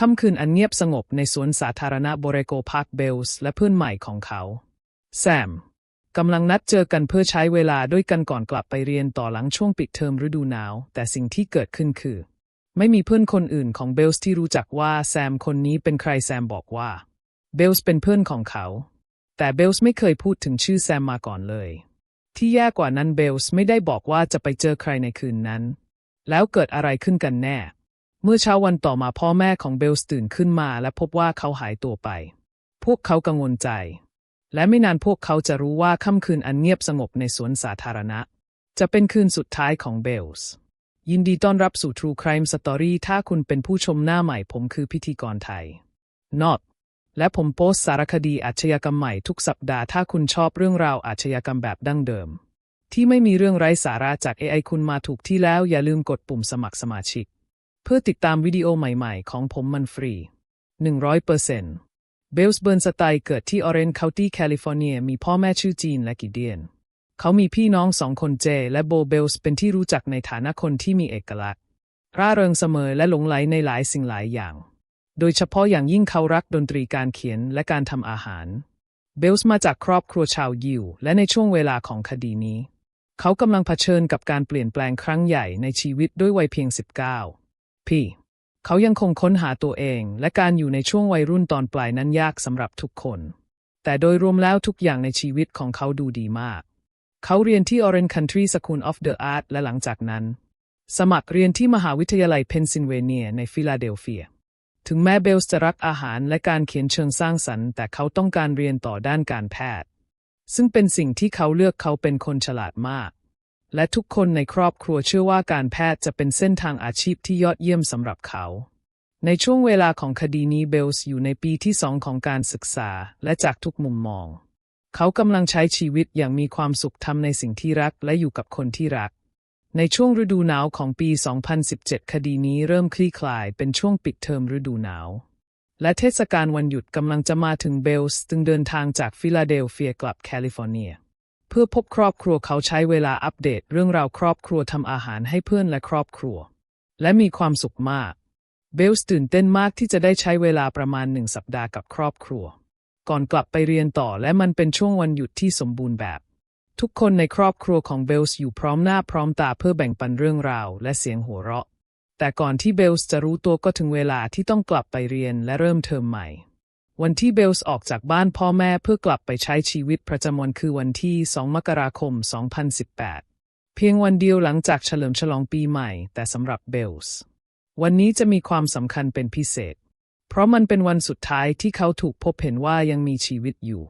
ค่ำคืนอันเงียบสงบในสวนสาธารณะโบเรโกพาร์คเบลส์และเพื่อนใหม่ของเขา แซมกำลังนัดเจอกันเพื่อใช้เวลาด้วยกันก่อนกลับไปเรียนต่อหลังช่วงปิดเทอมฤดูหนาว แต่สิ่งที่เกิดขึ้นคือ ไม่มีเพื่อนคนอื่นของเบลส์ที่รู้จักว่าแซมคนนี้เป็นใครแซมบอกว่า เบลส์เป็นเพื่อนของเขา แต่เบลส์ไม่เคยพูดถึงชื่อแซมมาก่อนเลย ที่แย่กว่านั้นเบลส์ไม่ได้บอกว่าจะไปเจอใครในคืนนั้น แล้วเกิดอะไรขึ้นกันแน่ เมื่อเช้าวันต่อมาพ่อแม่ของเบลส์ตื่นขึ้นมา และพบว่าเขาหายตัวไป พวกเขากังวลใจ และไม่นานพวกเขาจะรู้ว่าค่ำคืนอันเงียบสงบในสวนสาธารณะ จะเป็นคืนสุดท้ายของเบลส์ยินดีต้อนรับสู่ True Crime Story ถ้าคุณเป็นผู้ชมหน้าใหม่ผมคือพิธีกรไทย Not และผมโพสสารคดีอาชญากรรมใหม่ทุกสัปดาห์ถ้าคุณชอบเรื่องราวอาชญากรรมแบบดั้งเดิม ที่ไม่มีเรื่องไร้สาระจาก AI คุณมาถูกที่แล้วอย่าลืมกดปุ่มสมัครสมาชิก เพื่อติดตามวิดีโอใหม่ๆ ของผมมันฟรี 100%เบลส์เบิร์นสไตล์เกิดที่ออเรนจ์เคานตี้แคลิฟอร์เนีย มีพ่อแม่ชื่อจีนและกิเดียน เขามีพี่น้องสองคนเจ และโบเบลส์เป็นที่รู้จักในฐานะคนที่มีเอกลักษณ์ ร่าเริงเสมอและหลงไหลในหลายสิ่งหลายอย่าง โดยเฉพาะอย่างยิ่งเขารักดนตรีการเขียนและการทำอาหาร เบลส์มาจากครอบครัวชาวยิวและในช่วงเวลาของคดีนี้ เขากำลังเผชิญกับการเปลี่ยนแปลงครั้งใหญ่ในชีวิตด้วยวัยเพียง 19 ปีเขายังคงค้นหาตัวเอง และการอยู่ในช่วงวัยรุ่นตอนปลายนั้นยากสำหรับทุกคน แต่โดยรวมแล้วทุกอย่างในชีวิตของเขาดูดีมาก เขาเรียนที่ Orange Country School of the Art และหลังจากนั้น สมัครเรียนที่มหาวิทยาลัยเพนซิลเวเนียในฟิลาเดลเฟียถึงแม้เบลสจะรักอาหารและการเขียนเชิงสร้างสรรค์ แต่เขาต้องการเรียนต่อด้านการแพทย์ ซึ่งเป็นสิ่งที่เขาเลือกเขาเป็นคนฉลาดมาก และทุกคนในครอบครัวเชื่อว่าการแพทย์จะเป็นเส้นทางอาชีพที่ยอดเยี่ยมสำหรับเขา ในช่วงเวลาของคดีนี้เบลส์อยู่ในปีที่สองของการศึกษาและจากทุกมุมมอง เขากำลังใช้ชีวิตอย่างมีความสุขทำในสิ่งที่รักและอยู่กับคนที่รัก ในช่วงฤดูหนาวของปี 2017 คดีนี้เริ่มคลี่คลายเป็นช่วงปิดเทอมฤดูหนาวและเทศกาลวันหยุดกำลังจะมาถึงเบลส์ จึงเดินทางจากฟิลาเดลเฟียกลับแคลิฟอร์เนียเพื่อพบครอบครัวเขาใช้เวลาอัปเดตเรื่องราวครอบครัวทำอาหารให้เพื่อนและครอบครัว และมีความสุขมาก เบลส์ตื่นเต้นมากที่จะได้ใช้เวลาประมาณหนึ่งสัปดาห์กับครอบครัว ก่อนกลับไปเรียนต่อและมันเป็นช่วงวันหยุดที่สมบูรณ์แบบ ทุกคนในครอบครัวของเบลส์อยู่พร้อมหน้าพร้อมตาเพื่อแบ่งปันเรื่องราวและเสียงหัวเราะ แต่ก่อนที่เบลส์จะรู้ตัวก็ถึงเวลาที่ต้องกลับไปเรียนและเริ่มเทอมใหม่ วันที่เบลส์ออกจากบ้านพ่อแม่เพื่อกลับไปใช้ชีวิตประจำวันคือวันที่ 2 มกราคม 2018 เพียงวันเดียวหลังจากเฉลิมฉลองปีใหม่ แต่สำหรับเบลส์ วันนี้จะมีความสำคัญเป็นพิเศษ เพราะมันเป็นวันสุดท้ายที่เขาถูกพบเห็นว่ายังมีชีวิตอยู่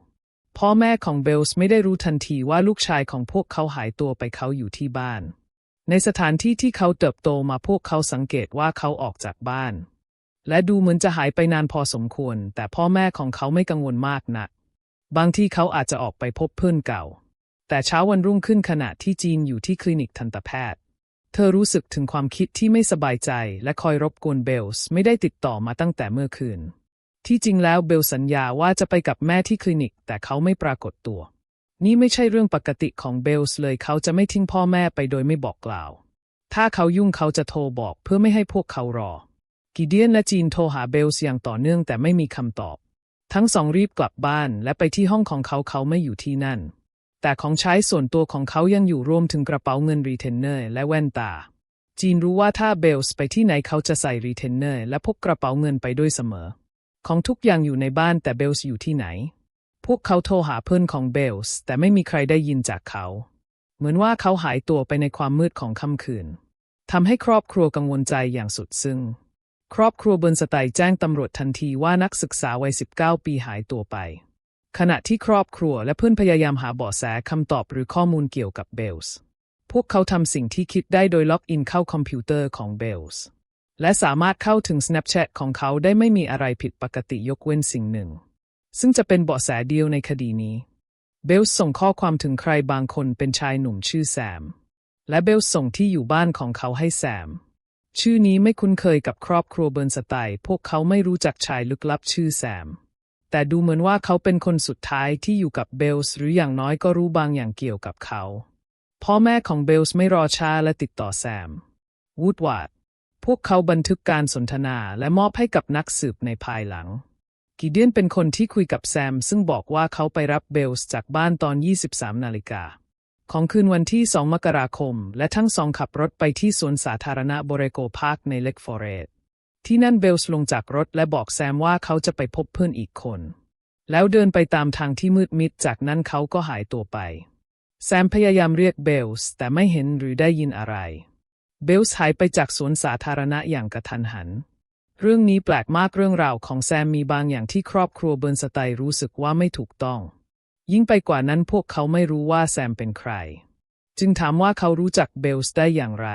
พ่อแม่ของเบลส์ไม่ได้รู้ทันทีว่าลูกชายของพวกเขาหายตัวไปเขาอยู่ที่บ้าน ในสถานที่ที่เขาเติบโตมาพวกเขาสังเกตว่าเขาออกจากบ้าน และดูเหมือนจะหายไปนานพอสมควร แต่พ่อแม่ของเขาไม่กังวลมากนัก บางที่เขาอาจจะออกไปพบเพื่อนเก่า แต่เช้าวันรุ่งขึ้นขณะที่จีนอยู่ที่คลินิกทันตแพทย์ เธอรู้สึกถึงความคิดที่ไม่สบายใจ และคอยรบกวนเบลส์ไม่ได้ติดต่อมาตั้งแต่เมื่อคืน ที่จริงแล้วเบลสัญญาว่าจะไปกับแม่ที่คลินิก แต่เขาไม่ปรากฏตัว นี่ไม่ใช่เรื่องปกติของเบลส์เลยเขาจะไม่ทิ้งพ่อแม่ไปโดยไม่บอกกล่าว ถ้าเขายุ่งเขาจะโทรบอกเพื่อไม่ให้พวกเขารอ กิเดียนและจีนโทรหาเบลส์อย่างต่อเนื่องแต่ไม่มีคำตอบ ทั้งสองรีบกลับบ้านและไปที่ห้องของเขาเขาไม่อยู่ที่นั่น แต่ของใช้ส่วนตัวของเขายังอยู่รวมถึงกระเป๋าเงินรีเทนเนอร์และแว่นตา จีนรู้ว่าถ้าเบลส์ไปที่ไหนเขาจะใส่รีเทนเนอร์และพกกระเป๋าเงินไปด้วยเสมอ ของทุกอย่างอยู่ในบ้านแต่เบลส์อยู่ที่ไหน พวกเขาโทรหาเพื่อนของเบลส์แต่ไม่มีใครได้ยินจากเขา เหมือนว่าเขาหายตัวไปในความมืดของค่ำคืนทำให้ครอบครัวกังวลใจอย่างสุดซึ้ง ครอบครัวเบิร์นสไตแจ้งตำรวจทันทีว่านักศึกษาวัย 19 ปีหายตัวไป ขณะที่ครอบครัวและเพื่อนพยายามหาเบาะแสคำตอบหรือข้อมูลเกี่ยวกับเบลส์ พวกเขาทำสิ่งที่คิดได้โดยล็อกอินเข้าคอมพิวเตอร์ของเบลส์ และสามารถเข้าถึง Snapchat ของเขาได้ไม่มีอะไรผิดปกติยกเว้นสิ่งหนึ่ง ซึ่งจะเป็นเบาะแสเดียวในคดีนี้ เบลส์ส่งข้อความถึงใครบางคนเป็นชายหนุ่มชื่อแซม และเบลส์ส่งที่อยู่บ้านของเขาให้แซม ชื่อนี้ไม่คุ้นเคยกับครอบครัวเบิร์นสไตล์พวกเขาไม่รู้จักชายลึกลับชื่อแซม แต่ดูเหมือนว่าเขาเป็นคนสุดท้ายที่อยู่กับเบลส์หรืออย่างน้อยก็รู้บางอย่างเกี่ยวกับเขา พ่อแม่ของเบลส์ไม่รอช้าและติดต่อแซม วูดวาดพวกเขาบันทึกการสนทนาและมอบให้กับนักสืบในภายหลัง กิเดียนเป็นคนที่คุยกับแซม ซึ่งบอกว่าเขาไปรับเบลส์จากบ้านตอน 23 นาฬิกา ของคืนวันที่ 2 มกราคม และทั้งสองขับรถไปที่สวนสาธารณะโบเรโกพาร์คในเล็กฟอเรสที่นั่นเบลส์ลงจากรถและบอกแซมว่าเขาจะไปพบเพื่อนอีกคน แล้วเดินไปตามทางที่มืดมิด จากนั้นเขาก็หายตัวไป แซมพยายามเรียกเบลส์แต่ไม่เห็นหรือได้ยินอะไร เบลส์หายไปจากสวนสาธารณะอย่างกระทันหัน เรื่องนี้แปลกมากเรื่องราวของแซมมีบางอย่างที่ครอบครัวเบิร์นสไตน์รู้สึกว่าไม่ถูกต้อง ยิ่งไปกว่านั้นพวกเขาไม่รู้ว่าแซมเป็นใคร จึงถามว่าเขารู้จักเบลส์ได้อย่างไร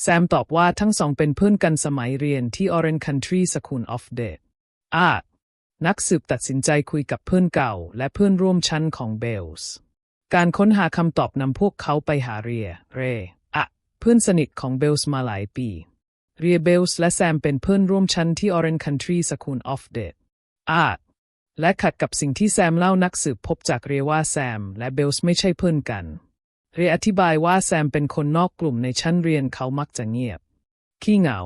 แซมตอบว่าทั้งสองเป็นเพื่อนกันสมัยเรียนที่ Orange Country School of the Art นักสืบตัดสินใจคุยกับเพื่อนเก่า และเพื่อนร่วมชั้นของเบลส์ การค้นหาคำตอบนำพวกเขาไปหาเรีย เรอะเพื่อนสนิทของเบลส์มาหลายปี เรียเบลส์และแซมเป็นเพื่อนร่วมชั้นที่ Orange Country School of the Art และขัดกับสิ่งที่แซมเล่านักสืบพบจากเรียว่าแซม และเบลส์ไม่ใช่เพื่อนกัน เรียอธิบายว่าแซมเป็นคนนอกกลุ่มในชั้นเรียนเขามักจะเงียบ ขี้เหงา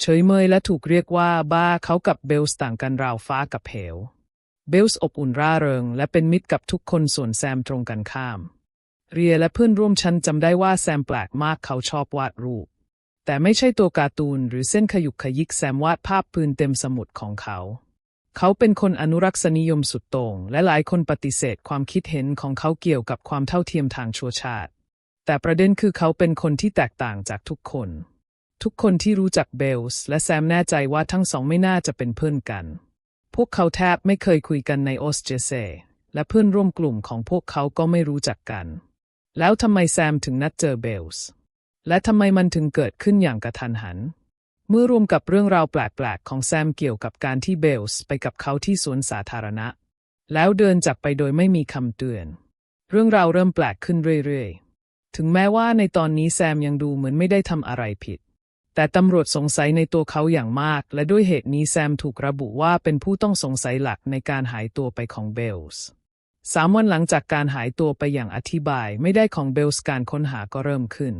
เฉยเมยและถูกเรียกว่าบ้าเขากับเบลส์ต่างกันราวฟ้ากับเหว เบลส์อบอุ่นร่าเริง และเป็นมิตรกับทุกคนส่วนแซมตรงกันข้าม เรียและเพื่อนร่วมชั้นจำได้ว่าแซมแปลกมากเขาชอบวาดรูป แต่ไม่ใช่ตัวการ์ตูนหรือเส้นขยุกขยิกแซมวาดภาพปืนเต็มสมุดของเขา เขาเป็นคนอนุรักษนิยมสุดโต่งและหลายคนปฏิเสธความคิดเห็นของเขาเกี่ยวกับความเท่าเทียมทางชัวชาติ แต่ประเด็นคือเขาเป็นคนที่แตกต่างจากทุกคน ทุกคนที่รู้จักเบลส์และแซมแน่ใจว่าทั้งสองไม่น่าจะเป็นเพื่อนกัน พวกเขาแทบไม่เคยคุยกันในออสเจเซและเพื่อนร่วมกลุ่มของพวกเขาก็ไม่รู้จักกัน แล้วทำไมแซมถึงนัดเจอเบลส์ และทำไมมันถึงเกิดขึ้นอย่างกระทันหัน เมื่อรวมกับเรื่องราวแปลกๆ ของแซมเกี่ยวกับการที่เบลส์ไปกับเขาที่สวนสาธารณะ แล้วเดินจากไปโดยไม่มีคำเตือน เรื่องราวเริ่มแปลกขึ้นเรื่อยๆ ถึงแม้ว่าในตอนนี้แซมยังดูเหมือนไม่ได้ทำอะไรผิด แต่ตำรวจสงสัยในตัวเขาอย่างมาก และด้วยเหตุนี้แซมถูกระบุว่าเป็นผู้ต้องสงสัยหลักในการหายตัวไปของเบลส์สามวันหลังจากการหายตัวไปอย่างอธิบายไม่ได้ของเบลส์การค้นหาก็เริ่มขึ้น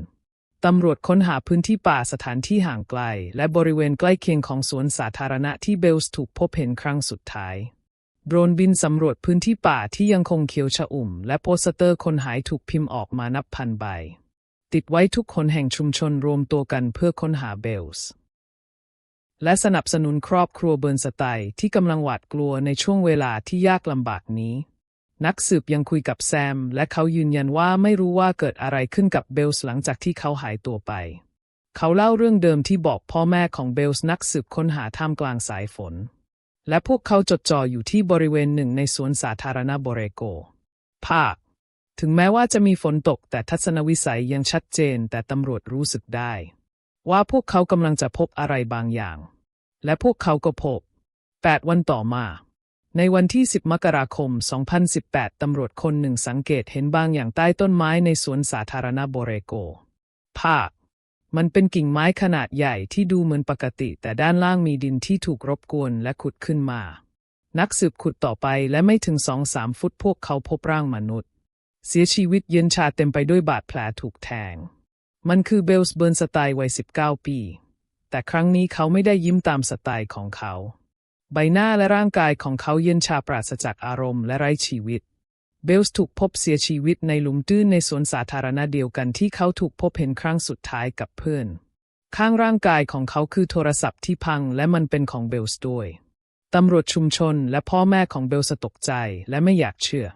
ตำรวจค้นหาพื้นที่ป่าสถานที่ห่างไกล และบริเวณใกล้เคียงของสวนสาธารณะที่เบลส์ถูกพบเห็นครั้งสุดท้าย โดรนบินสำรวจพื้นที่ป่าที่ยังคงเขียวชอุ่ม และโปสเตอร์คนหายถูกพิมพ์ออกมานับพันใบ ติดไว้ทุกคนแห่งชุมชนรวมตัวกันเพื่อค้นหาเบลส์และสนับสนุนครอบครัวเบิร์นสไตที่กำลังหวาดกลัวในช่วงเวลาที่ยากลำบากนี้ นักสืบยังคุยกับแซม และเขายืนยันว่าไม่รู้ว่าเกิดอะไรขึ้นกับเบลส์หลังจากที่เขาหายตัวไป เขาเล่าเรื่องเดิมที่บอกพ่อแม่ของเบลส์นักสืบค้นหาท่ามกลางสายฝน และพวกเขาจดจ่ออยู่ที่บริเวณหนึ่งในสวนสาธารณะโบเรโก ภาค ถึงแม้ว่าจะมีฝนตกแต่ทัศนวิสัยยังชัดเจนแต่ตำรวจรู้สึกได้ ว่าพวกเขากำลังจะพบอะไรบางอย่าง และพวกเขาก็พบ 8 วันต่อมา ในวันที่ 10 มกราคม 2018 ตำรวจคนหนึ่งสังเกตเห็นบางอย่างใต้ต้นไม้ในสวนสาธารณะโบเรโก ภาคมันเป็นกิ่งไม้ขนาดใหญ่ที่ดูเหมือนปกติ แต่ด้านล่างมีดินที่ถูกรบกวนและขุดขึ้นมา นักสืบขุดต่อไปและไม่ถึงสองสามฟุตพวกเขาพบร่างมนุษย์ เสียชีวิตเย็นชาเต็มไปด้วยบาดแผลถูกแทง มันคือเบลส์เบิร์นสไตล์วัย 19 ปี แต่ครั้งนี้เขาไม่ได้ยิ้มตามสไตล์ของเขา ใบหน้าและร่างกายของเขาเย็นชาปราศจากอารมณ์และไร้ชีวิต เบลส์ถูกพบเสียชีวิตในหลุมตื้นในสวนสาธารณะเดียวกันที่เขาถูกพบเห็นครั้งสุดท้ายกับเพื่อน ข้างร่างกายของเขาคือโทรศัพท์ที่พังและมันเป็นของเบลส์ด้วย ตำรวจชุมชนและพ่อแม่ของเบลส์ตกใจและไม่อยากเชื่อ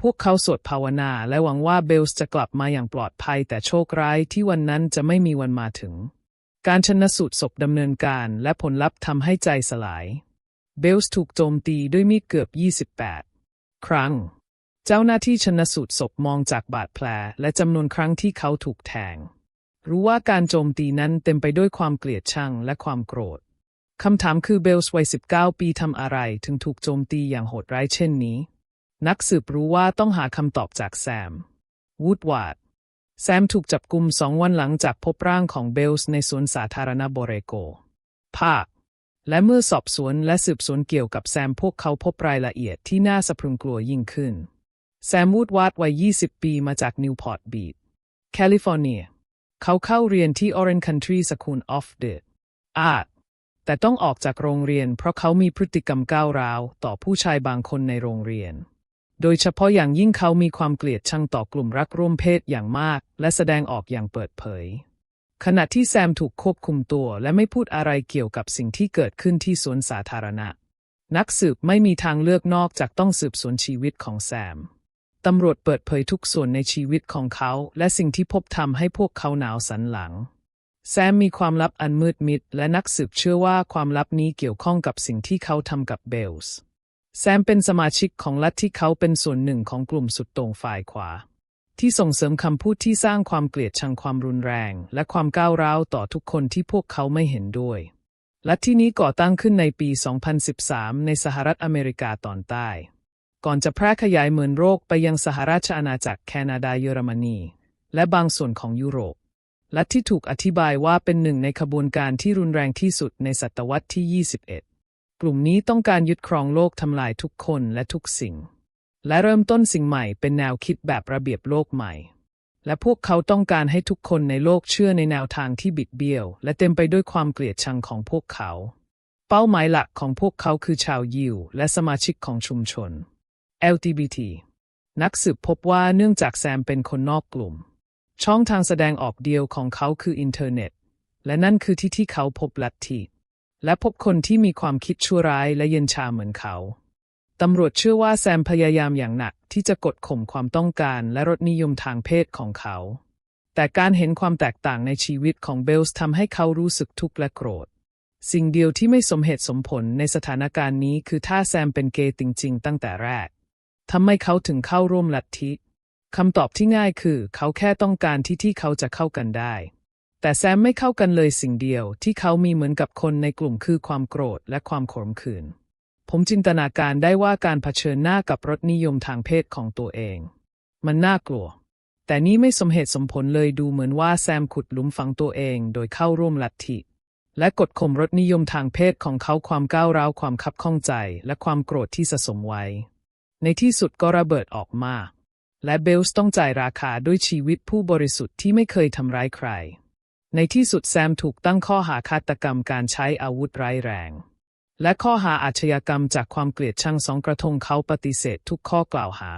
พวกเขาสวดภาวนาและหวังว่าเบลส์จะกลับมาอย่างปลอดภัย แต่โชคร้ายที่วันนั้นจะไม่มีวันมาถึง การชนสูตรศพดำเนินการและผลลัพธ์ทำให้ใจสลาย เบลส์ถูกโจมตีด้วยมีดเกือบ 28 ครั้ง เจ้าหน้าที่ชนสูตรศพมองจากบาดแผลและจำนวนครั้งที่เขาถูกแทง รู้ว่าการโจมตีนั้นเต็มไปด้วยความเกลียดชังและความโกรธ คำถามคือเบลส์วัย 19 ปีทำอะไรถึงถูกโจมตีอย่างโหดร้ายเช่นนี้ นักสืบรู้ว่าต้องหาคำตอบจากแซม วูดวาดแซมถูกจับกุมสองวันหลังจากพบร่างของเบลส์ในสวนสาธารณะโบเรโก ภาค และเมื่อสอบสวนและสืบสวนเกี่ยวกับแซมพวกเขาพบรายละเอียดที่น่าสะพรึงกลัวยิ่งขึ้น แซมวูดวาดวัย 20 ปีมาจากนิวพอร์ตบีชแคลิฟอร์เนีย เขาเข้าเรียนที่ Orange Country School of the Art แต่ต้องออกจากโรงเรียนเพราะเขามีพฤติกรรมก้าวร้าว ต่อผู้ชายบางคนในโรงเรียน โดยเฉพาะอย่างยิ่งเขามีความเกลียดชังต่อกลุ่มรักร่วมเพศอย่างมาก และแสดงออกอย่างเปิดเผย ขณะที่แซมถูกควบคุมตัวและไม่พูดอะไรเกี่ยวกับสิ่งที่เกิดขึ้นที่สวนสาธารณะ นักสืบไม่มีทางเลือกนอกจากต้องสืบสวนชีวิตของแซม ตำรวจเปิดเผยทุกส่วนในชีวิตของเขา และสิ่งที่พบทำให้พวกเขาหนาวสันหลัง แซมมีความลับอันมืดมิด และนักสืบเชื่อว่าความลับนี้เกี่ยวข้องกับสิ่งที่เขาทำกับเบลส์ แซมเป็นสมาชิกของลัทธิเขาเป็นส่วนหนึ่งของกลุ่มสุดโต่งฝ่ายขวา ที่ส่งเสริมคำพูดที่สร้างความเกลียดชังความรุนแรง และความก้าวร้าวต่อทุกคนที่พวกเขาไม่เห็นด้วยลัทธินี้ก่อตั้งขึ้นในปี 2013 ในสหรัฐอเมริกาตอนใต้ ก่อนจะแพร่ขยายเหมือนโรคไปยังสหราชอาณาจักรแคนาดาเยอรมนี และบางส่วนของยุโรป ลัทธิถูกอธิบายว่าเป็นหนึ่งในขบวนการที่รุนแรงที่สุดในศตวรรษที่ 21 กลุ่มนี้ต้องการยึดครองโลกทำลายทุกคนและทุกสิ่ง และเริ่มต้นสิ่งใหม่เป็นแนวคิดแบบระเบียบโลกใหม่ และพวกเขาต้องการให้ทุกคนในโลกเชื่อในแนวทางที่บิดเบี้ยว และเต็มไปด้วยความเกลียดชังของพวกเขา เป้าหมายหลักของพวกเขาคือชาวยิว และสมาชิกของชุมชน LGBT นักสืบพบว่าเนื่องจากแซมเป็นคนนอกกลุ่ม ช่องทางแสดงออกเดียวของเขาคืออินเทอร์เน็ต และนั่นคือที่ที่เขาพบลัทธิและพบคนที่มีความคิดชั่วร้ายและเย็นชาเหมือนเขา ตำรวจเชื่อว่าแซมพยายามอย่างหนักที่จะกดข่มความต้องการและรสนิยมทางเพศของเขา แต่การเห็นความแตกต่างในชีวิตของเบลส์ทำให้เขารู้สึกทุกข์และโกรธ สิ่งเดียวที่ไม่สมเหตุสมผลในสถานการณ์นี้คือถ้าแซมเป็นเกย์จริงๆตั้งแต่แรกทำไมเขาถึงเข้าร่วมลัทธิคำตอบที่ง่ายคือ เขาแค่ต้องการที่ที่เขาจะเข้ากันได้ แต่แซมไม่เข้ากันเลยสิ่งเดียวที่เขามีเหมือนกับคนในกลุ่มคือความโกรธและความขมขื่น ผมจินตนาการได้ว่าการเผชิญหน้ากับรสนิยมทางเพศของตัวเอง มันน่ากลัว แต่นี่ไม่สมเหตุสมผลเลยดูเหมือนว่าแซมขุดหลุมฝังตัวเองโดยเข้าร่วมลัทธิและกดข่มรสนิยมทางเพศของเขาความก้าวร้าวความคับข้องใจ และความโกรธที่สะสมไว้ ในที่สุดก็ระเบิดออกมา และเบลส์ต้องจ่ายราคาด้วยชีวิตผู้บริสุทธิ์ที่ไม่เคยทำร้ายใคร ในที่สุดแซมถูกตั้งข้อหาฆาตกรรมการใช้อาวุธร้ายแรง และข้อหาอาชญากรรมจากความเกลียดชังสองกระทงเขาปฏิเสธทุกข้อกล่าวหา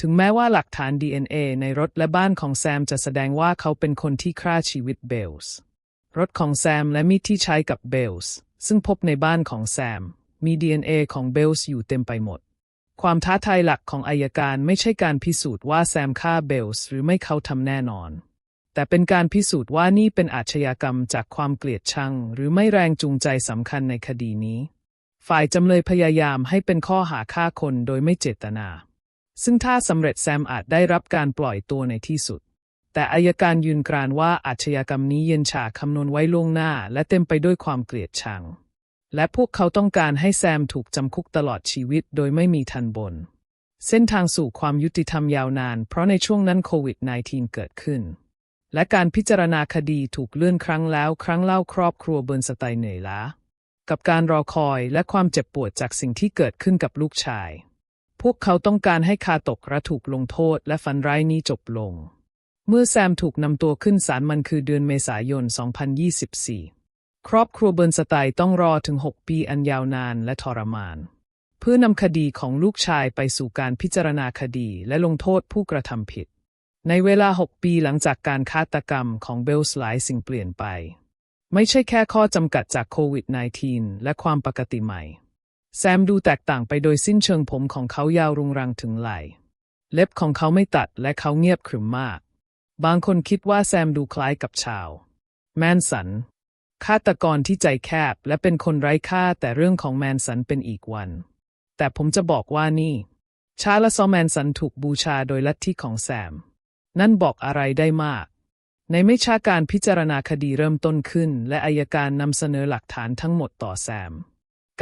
ถึงแม้ว่าหลักฐาน DNA ในรถและบ้านของแซมจะแสดงว่าเขาเป็นคนที่ฆ่าชีวิตเบลส์ รถของแซมและมีดที่ใช้กับเบลส์ ซึ่งพบในบ้านของแซม มี DNA ของเบลส์อยู่เต็มไปหมด ความท้าทายหลักของอายการไม่ใช่การพิสูจน์ว่าแซมฆ่าเบลส์หรือไม่เขาทำแน่นอน แต่เป็นการพิสูจน์ว่านี่เป็นอาชญากรรมจากความเกลียดชัง หรือไม่แรงจูงใจสำคัญในคดีนี้ ฝ่ายจำเลยพยายามให้เป็นข้อหาฆ่าคนโดยไม่เจตนา ซึ่งถ้าสำเร็จแซมอาจได้รับการปล่อยตัวในที่สุด แต่อายการยืนกรานว่าอาชญากรรมนี้เย็นชาคำนวณไว้ล่วงหน้า และเต็มไปด้วยความเกลียดชัง และพวกเขาต้องการให้แซมถูกจำคุกตลอดชีวิตโดยไม่มีทันบน เส้นทางสู่ความยุติธรรมยาวนาน เพราะในช่วงนั้นโควิด -19 เกิดขึ้น และการพิจารณาคดีถูกเลื่อนครั้งแล้ว ครั้งเล่าครอบครัวเบิร์นสไตน์เหนื่อยล้า กับการรอคอยและความเจ็บปวดจากสิ่งที่เกิดขึ้นกับลูกชาย พวกเขาต้องการให้คาตกระถูกลงโทษและฝันร้ายนี้จบลง เมื่อแซมถูกนำตัวขึ้นศาลมันคือเดือนเมษายน 2024 ครอบครัวเบิร์นสไตน์ต้องรอถึง 6 ปีอันยาวนานและทรมาน เพื่อนำคดีของลูกชายไปสู่การพิจารณาคดีและลงโทษผู้กระทำผิด ในเวลา 6 ปีหลังจากการฆาตกรรมของเบลส์หลายสิ่งเปลี่ยนไป ไม่ใช่แค่ข้อจำกัดจากโควิด -19 และความปกติใหม่ แซมดูแตกต่างไปโดยสิ้นเชิงผมของเขายาวรุงรังถึงไหล เล็บของเขาไม่ตัดและเขาเงียบขรึมมาก บางคนคิดว่าแซมดูคล้ายกับชาว แมนสันฆาตกรที่ใจแคบและเป็นคนไร้ค่าแต่เรื่องของแมนสันเป็นอีกวัน แต่ผมจะบอกว่านี่ ชาละซอแมนสันถูกบูชาโดยลัทธิของแซม นั่นบอกอะไรได้มาก ในไม่ช้าการพิจารณาคดีเริ่มต้นขึ้น และอายการนำเสนอหลักฐานทั้งหมดต่อแซม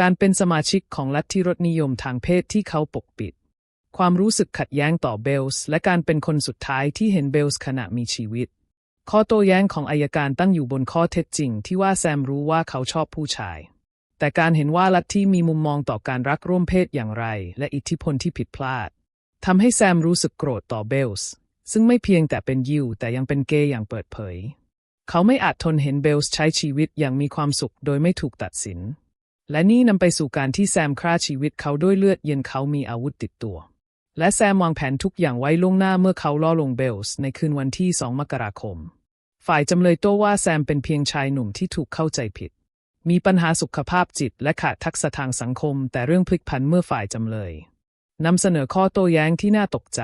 การเป็นสมาชิกของลัทธิรสนิยมทางเพศที่เขาปกปิด ความรู้สึกขัดแย้งต่อเบลส์ และการเป็นคนสุดท้ายที่เห็นเบลส์ขณะมีชีวิต ข้อโต้แย้งของอายการตั้งอยู่บนข้อเท็จจริง ที่ว่าแซมรู้ว่าเขาชอบผู้ชายแต่การเห็นว่าลัทธิมีมุมมองต่อการรักร่วมเพศอย่างไร และอิทธิพลที่ผิดพลาดทำให้แซมรู้สึกโกรธต่อเบลส์ ซึ่งไม่เพียงแต่เป็นยิวแต่ยังเป็นเกย์อย่างเปิดเผย เขาไม่อาจทนเห็นเบลส์ใช้ชีวิตอย่างมีความสุขโดยไม่ถูกตัดสิน และนี่นำไปสู่การที่แซมฆ่าชีวิตเขาด้วยเลือดเย็นเขามีอาวุธติดตัว และแซมวางแผนทุกอย่างไว้ล่วงหน้าเมื่อเขาล่อลงเบลส์ในคืนวันที่ 2 มกราคม ฝ่ายจำเลยโต้ว่าแซมเป็นเพียงชายหนุ่มที่ถูกเข้าใจผิด มีปัญหาสุขภาพจิตและขาดทักษะทางสังคม แต่เรื่องพลิกผันเมื่อฝ่ายจำเลยนำเสนอข้อโต้แย้งที่น่าตกใจ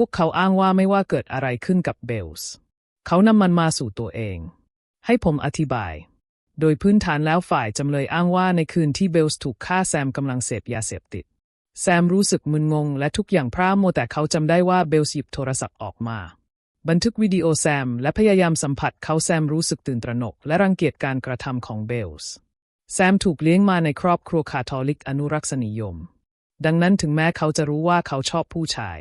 พวกเขาอ้างว่าไม่ว่าเกิดอะไรขึ้นกับเบลส์ เขานำมันมาสู่ตัวเอง ให้ผมอธิบาย โดยพื้นฐานแล้วฝ่ายจำเลยอ้างว่าในคืนที่เบลส์ถูกฆ่าแซมกำลังเสพยาเสพติด แซมรู้สึกมึนงงและทุกอย่างพร่ามัวแต่เขาจำได้ว่าเบลส์หยิบโทรศัพท์ออกมา บันทึกวิดีโอแซมและพยายามสัมผัสเขาแซมรู้สึกตื่นตระหนกและรังเกียจการกระทำของเบลส์ แซมถูกเลี้ยงมาในครอบครัวคาทอลิกอนุรักษนิยม ดังนั้นถึงแม้เขาจะรู้ว่าเขาชอบผู้ชาย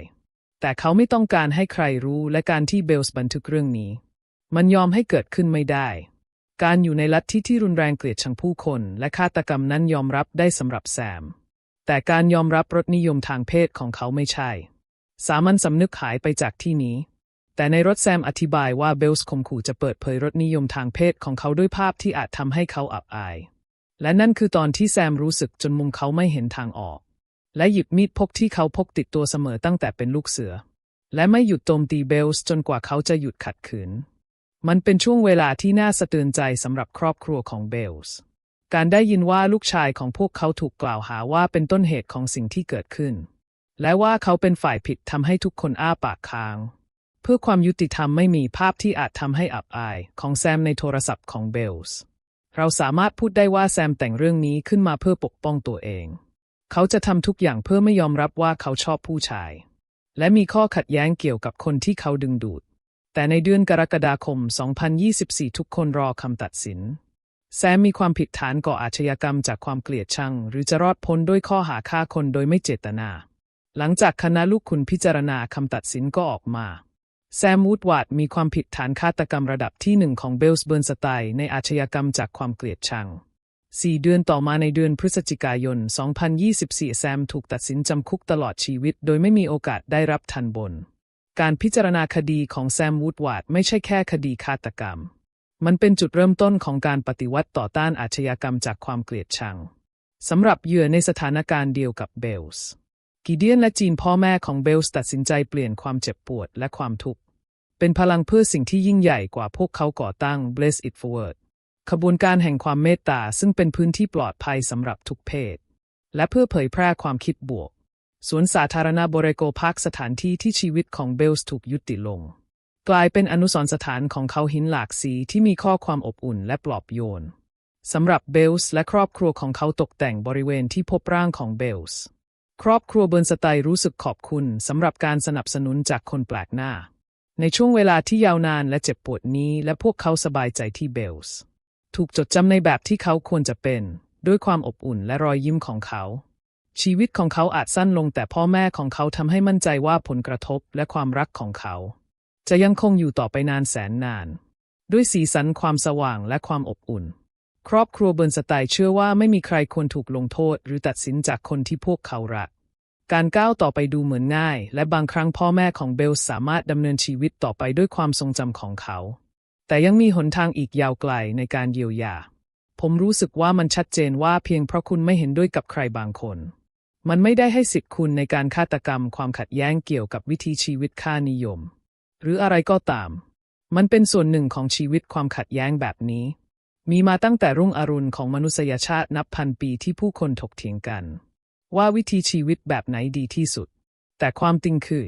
แต่เขาไม่ต้องการให้ใครรู้และการที่เบลส์บันทึกเรื่องนี้ มันยอมให้เกิดขึ้นไม่ได้ การอยู่ในลัทธิที่รุนแรงเกลียดชังผู้คน และฆาตกรรมนั้นยอมรับได้สำหรับแซม แต่การยอมรับรสนิยมทางเพศของเขาไม่ใช่ สามัญสำนึกหายไปจากที่นี้ แต่ในรถแซมอธิบายว่าเบลส์ข่มขู่จะเปิดเผยรสนิยมทางเพศของเขาด้วยภาพที่อาจทำให้เขาอับอาย และนั่นคือตอนที่แซมรู้สึกจนมุมเขาไม่เห็นทางออก และหยิบมีดพกที่เขาพกติดตัวเสมอตั้งแต่เป็นลูกเสือ และไม่หยุดโจมตีเบลส์จนกว่าเขาจะหยุดขัดขืน มันเป็นช่วงเวลาที่น่าสะเทือนใจสำหรับครอบครัวของเบลส์การได้ยินว่าลูกชายของพวกเขาถูกกล่าวหาว่าเป็นต้นเหตุของสิ่งที่เกิดขึ้น และว่าเขาเป็นฝ่ายผิดทำให้ทุกคนอ้าปากค้าง เพื่อความยุติธรรมไม่มีภาพที่อาจทำให้อับอาย ของแซมในโทรศัพท์ของเบลส์เราสามารถพูดได้ว่าแซมแต่งเรื่องนี้ขึ้นมาเพื่อปกป้องตัวเอง เขาจะทำทุกอย่างเพื่อไม่ยอมรับว่าเขาชอบผู้ชาย และมีข้อขัดแย้งเกี่ยวกับคนที่เขาดึงดูด แต่ในเดือนกรกฎาคม 2024 ทุกคนรอคำตัดสิน แซมมีความผิดฐานก่ออาชญากรรมจากความเกลียดชัง หรือจะรอดพ้นด้วยข้อหาฆ่าคนโดยไม่เจตนา หลังจากคณะลูกคุณพิจารณาคำตัดสินก็ออกมาแซมวูดวาดมีความผิดฐานฆาตกรรมระดับที่หนึ่งของเบลส์เบิร์นสไตน์ในอาชญากรรมจากความเกลียดชัง สี่เดือนต่อมาในเดือนพฤศจิกายน 2024 แซมถูกตัดสินจำคุกตลอดชีวิต โดยไม่มีโอกาสได้รับทันบน การพิจารณาคดีของแซมวูดวาร์ดไม่ใช่แค่คดีฆาตกรรม มันเป็นจุดเริ่มต้นของการปฏิวัติต่อต้านอาชญากรรมจากความเกลียดชังสำหรับเหยื่อในสถานการณ์เดียวกับเบลส์กิเดียนและจีนพ่อแม่ของเบลส์ตัดสินใจเปลี่ยนความเจ็บปวดและความทุกข์เป็นพลังเพื่อสิ่งที่ยิ่งใหญ่กว่าพวกเขาก่อตั้ง Bless It Forward ขบวนการแห่งความเมตตาซึ่งเป็นพื้นที่ปลอดภัยสำหรับทุกเพศ และเพื่อเผยแพร่ความคิดบวกสวนสาธารณะบเรโกพาร์คสถานที่ที่ชีวิตของเบลส์ถูกยุติลง กลายเป็นอนุสรณ์สถานของเขาหินหลากสีที่มีข้อความอบอุ่นและปลอบโยนสำหรับเบลส์และครอบครัวของเขาตกแต่งบริเวณที่พบร่างของเบลส์ครอบครัวเบิร์นสไตน์รู้สึกขอบคุณสำหรับการสนับสนุนจากคนแปลกหน้า ในช่วงเวลาที่ยาวนานและเจ็บปวดนี้และพวกเขาสบายใจที่เบลส์ ถูกจดจำในแบบที่เขาควรจะเป็น ด้วยความอบอุ่นและรอยยิ้มของเขา ชีวิตของเขาอาจสั้นลงแต่พ่อแม่ของเขาทำให้มั่นใจว่าผลกระทบและความรักของเขา จะยังคงอยู่ต่อไปนานแสนนาน ด้วยสีสันความสว่างและความอบอุ่น ครอบครัวเบิร์นสไตน์เชื่อว่าไม่มีใครควรถูกลงโทษ หรือตัดสินจากคนที่พวกเขารักการก้าวต่อไปดูเหมือนง่าย และบางครั้งพ่อแม่ของเบลสามารถดำเนินชีวิตต่อไปด้วยความทรงจำของเขา แต่ยังมีหนทางอีกยาวไกลในการเยียวยา ผมรู้สึกว่ามันชัดเจนว่าเพียงเพราะคุณไม่เห็นด้วยกับใครบางคน มันไม่ได้ให้สิทธิ์คุณในการฆาตกรรมความขัดแย้งเกี่ยวกับวิธีชีวิตค่านิยม หรืออะไรก็ตาม มันเป็นส่วนหนึ่งของชีวิตความขัดแย้งแบบนี้ มีมาตั้งแต่รุ่งอรุณของมนุษยชาตินับพันปีที่ผู้คนถกเถียงกัน ว่าวิธีชีวิตแบบไหนดีที่สุด แต่ความจริงคือ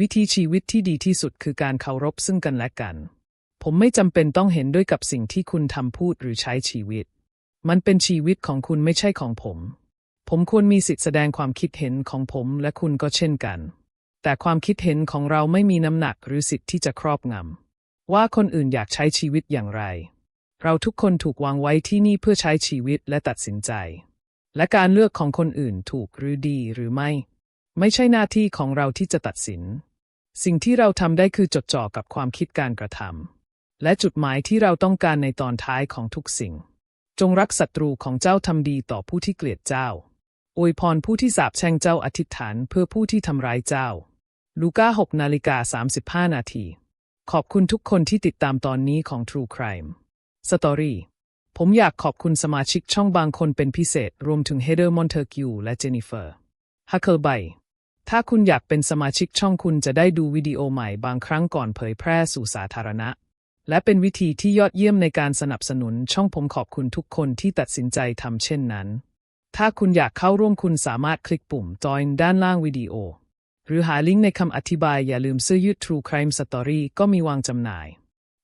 วิธีชีวิตที่ดีที่สุดคือการเคารพซึ่งกันและกัน ผมไม่จำเป็นต้องเห็นด้วยกับสิ่งที่คุณทำพูดหรือใช้ชีวิต มันเป็นชีวิตของคุณไม่ใช่ของผม ผมควรมีสิทธิแสดงความคิดเห็นของผมและคุณก็เช่นกัน แต่ความคิดเห็นของเราไม่มีน้ำหนักหรือสิทธิ์ที่จะครอบงำว่าคนอื่นอยากใช้ชีวิตอย่างไร เราทุกคนถูกวางไว้ที่นี่เพื่อใช้ชีวิตและตัดสินใจ และการเลือกของคนอื่นถูกหรือดีหรือไม่ ไม่ใช่หน้าที่ของเราที่จะตัดสิน สิ่งที่เราทำได้คือจดจ่อกับความคิดการกระทำ และจุดหมายที่เราต้องการในตอนท้ายของทุกสิ่ง จงรักศัตรูของเจ้าทำดีต่อผู้ที่เกลียดเจ้า อวยพรผู้ที่สาปแช่งเจ้าอธิษฐานเพื่อผู้ที่ทำร้ายเจ้า ลูกา6นาฬิกา35 นาที ขอบคุณทุกคนที่ติดตามตอนนี้ของ True Crime Story ผมอยากขอบคุณสมาชิกช่องบางคนเป็นพิเศษ รวมถึง Heather Montague และ Jennifer Huckelby ถ้าคุณอยากเป็นสมาชิกช่องคุณจะได้ดูวิดีโอใหม่บางครั้งก่อนเผยแพร่สู่สาธารณะ และเป็นวิธีที่ยอดเยี่ยมในการสนับสนุนช่องผมขอบคุณทุกคนที่ตัดสินใจทำเช่นนั้น ถ้าคุณอยากเข้าร่วมคุณสามารถคลิกปุ่ม Join ด้านล่างวิดีโอ หรือหาลิงก์ในคำอธิบายอย่าลืมเสื้อยืด True Crime Story ก็มีวางจำหน่าย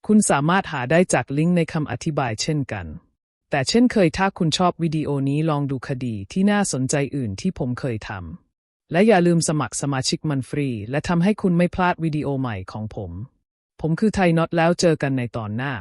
คุณสามารถหาได้จากลิงก์ในคำอธิบายเช่นกัน แต่เช่นเคยถ้าคุณชอบวิดีโอนี้ลองดูคดีที่น่าสนใจอื่นที่ผมเคยทำและอย่าลืมสมัครสมาชิกมันฟรี และทำให้คุณไม่พลาดวิดีโอใหม่ของผม ผมคือไทยน็อตแล้วเจอกันในตอนหน้า